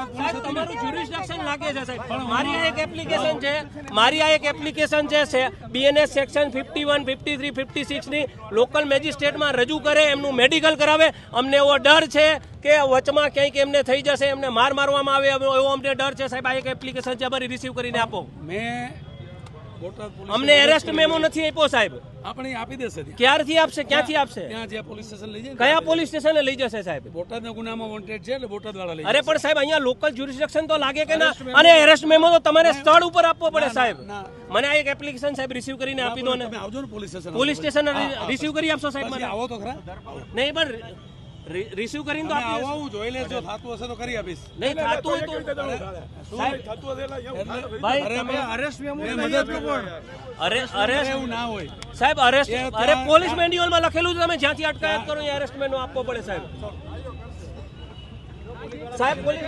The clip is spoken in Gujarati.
સાહેબ, તમારું જ્યુરિસ્ડિક્શન મારી આ એક એપ્લિકેશન છે, મારી આ section fifty one fifty three fifty સિક્સની local મેજિસ્ટ્રેટમાં રજૂ કરે, એમનું મેડિકલ કરાવે. અમને એવો ડર છે કે વચમાં ક્યાંક એમને થઈ જશે, એમને માર મારવામાં આવે, એવો અમને ડર છે. સાહેબ, આ એક એપ્લિકેશન છે રિસીવ કરીને આપો. મેં અમને એરેસ્ટ મેમો નથી આપ્યો સાહેબ. આપણે આપી દેશે ક્યારથી આપશે? ક્યાંથી આપશે? ત્યાં જે પોલીસ સ્ટેશન લઈ જાય કયા પોલીસ સ્ટેશને લઈ જશે સાહેબ? બોટાદના ગુનામાં વોન્ટેડ છે એટલે બોટાદ વાળા લઈ અરે પણ સાહેબ અહીંયા લોકલ જ્યુરિસ્ડિક્શન તો લાગે કે ના? અને એરેસ્ટ મેમો તો તમારે સ્થળ ઉપર આપવો પડે સાહેબ. મને આ એક એપ્લિકેશન સાહેબ રિસીવ કરીને આપી દો ને. આવજો ને police station police station receive કરી આપશો સાહેબ મને. આવો તો ખરા. નહીં પણ રિસીવ કરીને તો આપી આવું જોઈ લેજો થાતું હશે તો કરી આપીશ. નહીં થાતું હોય તો સાહેબ ભાઈ અરે તમે અરેસ્ટ મેમો મદદ કરો અરે અરેસ્ટ એવું ના હોય. સાહેબ અરેસ્ટ અરે પોલીસ મેન્યુઅલમાં લખેલું છે તમે જ્યાંથી અટકાયત કરો એ અરેસ્ટ મેનો આપવો પડે સાહેબ. સાહેબ પોલીસ